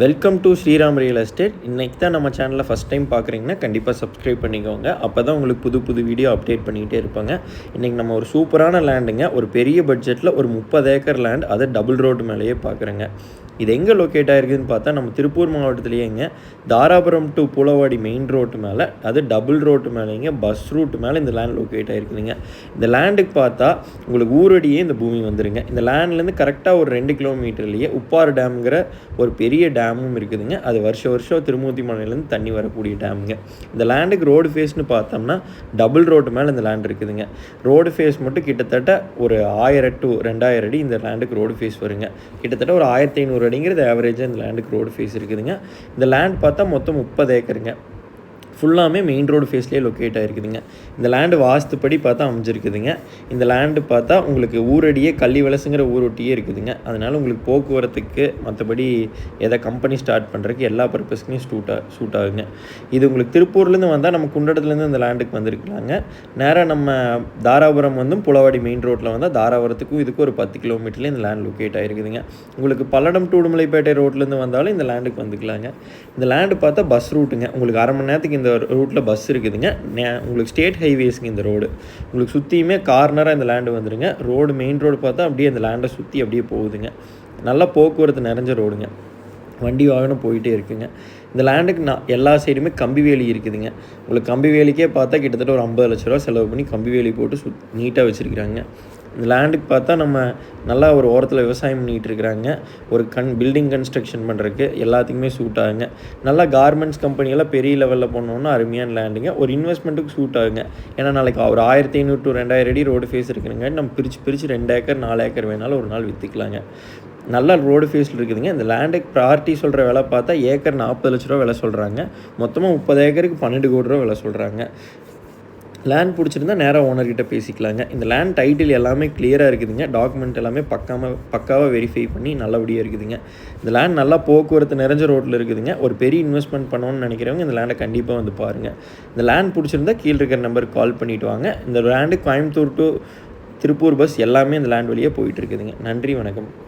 Welcome to Sriram real estate இன்றைக்கி தான் நம்ம சேனலில் ஃபஸ்ட் டைம் பார்க்குறீங்கன்னா கண்டிப்பாக சப்ஸ்கிரைப் பண்ணிக்கோங்க. அப்போ தான் உங்களுக்கு புது புது வீடியோ அப்டேட் பண்ணிக்கிட்டே இருப்பாங்க. இன்றைக்கி நம்ம ஒரு சூப்பரான லேண்டுங்க ஒரு பெரிய பட்ஜெட்டில் ஒரு முப்பது ஏக்கர் லேண்ட் அதை டபுள் ரோடு மேலேயே பார்க்குறேங்க. இது எங்கே லொக்கேட் ஆகிருக்குதுன்னு பார்த்தா நம்ம Tiruppur மாவட்டத்துலேயேங்க Dharapuram to Pulavadi main road மேலே அது டபுள் ரோட்டு மேலேங்க பஸ் ரூட் மேலே இந்த லேண்ட் லொக்கேட் ஆகிருக்குதுங்க இந்த லேண்டுக்கு பார்த்தா உங்களுக்கு ஊரடியே இந்த பூமி வந்துருங்க. இந்த லேண்ட்லேருந்து கரெக்டாக ஒரு ரெண்டு கிலோமீட்டர்லேயே உப்பாறு டேம்ங்கிற ஒரு பெரிய டேமும் இருக்குதுங்க. அது வருஷ வருஷம் திருமூர்த்தி மலையிலேருந்து தண்ணி வரக்கூடிய டேமுங்க இந்த லேண்டுக்கு ரோடு ஃபேஸ்னு பார்த்தோம்னா டபுள் ரோட்டு மேலே இந்த லேண்ட் இருக்குதுங்க. ரோடு ஃபேஸ் மட்டும் கிட்டத்தட்ட ஒரு ஆயிரம் டு ரெண்டாயிரம் அடி இந்த லேண்டுக்கு ரோடு ஃபேஸ் வருங்க. கிட்டத்தட்ட ஒரு ஆயிரத்தி ஐநூறு அடிங்கிறது ஆவரேஜாக இந்த லேண்டுக்கு ரோடு ஃபீஸ் இருக்குதுங்க. இந்த லேண்ட் பார்த்தா மொத்தம் முப்பது ஏக்கருங்க. ஃபுல்லாமே மெயின் ரோடு ஃபேஸ்லேயே லொக்கேட் ஆகிருக்குதுங்க இந்த லேண்டு வாஸ்துப்படி பார்த்தா அமைஞ்சிருக்குதுங்க. இந்த லேண்டு பார்த்தா உங்களுக்கு ஊரடியே கள்ளி வலசுங்கிற ஊரொட்டியே இருக்குதுங்க. அதனால் உங்களுக்கு போக்குவரத்துக்கு மற்றபடி எதை கம்பெனி ஸ்டார்ட் பண்ணுறதுக்கு எல்லா பர்பஸ்க்குமே சூட்டாக சூட் ஆகுங்க. இது உங்களுக்கு திருப்பூர்லேருந்து வந்தால் நம்ம குண்டடத்துலேருந்து இந்த லேண்டுக்கு வந்திருக்கலாங்க. நேராக நம்ம தாராபுரம் வந்து புலவாடி மெயின் ரோட்டில் வந்தால் தாராபுரத்துக்கும் இதுக்கும் ஒரு பத்து கிலோமீட்டர்லேயே இந்த லேண்ட் லொக்கேட் ஆகிருக்குதுங்க உங்களுக்கு பல்லடம் டு உடுமலைப்பேட்டை ரோட்லேருந்து வந்தாலும் இந்த லேண்டுக்கு வந்துக்கலாங்க. இந்த லேண்டு பார்த்தா பஸ் ரூட்டுங்க உங்களுக்கு அரை மணி நேரத்துக்கு இந்த ரூட்டில் பஸ் இருக்குதுங்க. நே- உங்களுக்கு ஸ்டேட் ஹைவேஸ்ங்க இந்த ரோடு உங்களுக்கு சுற்றியுமே கார்னராக இந்த லேண்டு வந்துடுங்க ரோடு மெயின் ரோடு பார்த்தா அப்படியே இந்த லேண்டை சுற்றி அப்படியே போகுதுங்க. நல்லா போக்குவரத்து நிறைஞ்ச ரோடுங்க வண்டி வாகனம் போயிட்டே இருக்குங்க. இந்த லேண்டுக்கு நான் எல்லா சைடுமே கம்பி வேலி இருக்குதுங்க. உங்களுக்கு கம்பி வேலிக்கே பார்த்தா கிட்டத்தட்ட ஒரு ஐம்பது லட்ச ரூபா செலவு பண்ணி கம்பி வேலி போட்டு சுத் நீட்டாக வச்சுருக்குறாங்க. லேண்டுக்கு பார்த்தா நம்ம நல்லா ஒரு ஓரத்தில் விவசாயம் பண்ணிகிட்டு இருக்கிறாங்க. ஒரு கண் பில்டிங் கன்ஸ்ட்ரக்ஷன் பண்ணுறதுக்கு எல்லாத்துக்குமே சூட் ஆகுங்க. நல்லா கார்மெண்ட்ஸ் கம்பெனியெல்லாம் பெரிய லெவலில் போனோன்னா அருமையான லேண்டுங்க ஒரு இன்வெஸ்ட்மெண்ட்டுக்கு சூட் ஆகுங்க. ஏன்னா நாளைக்கு ஒரு ஆயிரத்தி ஐநூறு டு ரெண்டாயிரம் அடி ரோடு ஃபேஸ் இருக்குதுங்க நம்ம பிரித்து பிரித்து ரெண்டு ஏக்கர் நாலு ஏக்கர் வேணாலும் ஒரு நாள் விற்றுக்கலாங்க நல்ல ரோடு ஃபேஸில் இருக்குதுங்க. இந்த லேண்டுக்கு ப்ரார்ட்டி சொல்கிற விலை பார்த்தா ஏக்கர் நாற்பது லட்ச ரூபா விலை சொல்கிறாங்க மொத்தமாக முப்பது ஏக்கருக்கு பன்னெண்டு கோடி ரூபா விலை சொல்கிறாங்க லேண்ட் பிடிச்சிருந்தா நேராக ஓனர்கிட்ட பேசிக்கலாங்க. இந்த லேண்ட் டைட்டில் எல்லாமே கிளியராக இருக்குதுங்க. டாக்குமெண்ட் எல்லாமே பக்காம பக்காவாக வெரிஃபை பண்ணி நல்லபடியாக இருக்குதுங்க. இந்த லேண்ட் நல்லா போக்குவரத்து நிறைஞ்ச ரோட்டில் இருக்குதுங்க. ஒரு பெரிய இன்வெஸ்ட்மெண்ட் பண்ணணும்னு நினைக்கிறவங்க இந்த லேண்டை கண்டிப்பாக வந்து பாருங்கள் இந்த லேண்ட் பிடிச்சிருந்தா கீழே இருக்கிற நம்பருக்கு கால் பண்ணிவிட்டு வாங்க. இந்த land Coimbatore to Tiruppur bus எல்லாமே இந்த லேண்ட் வழியாக போயிட்டு இருக்குதுங்க. நன்றி வணக்கம்.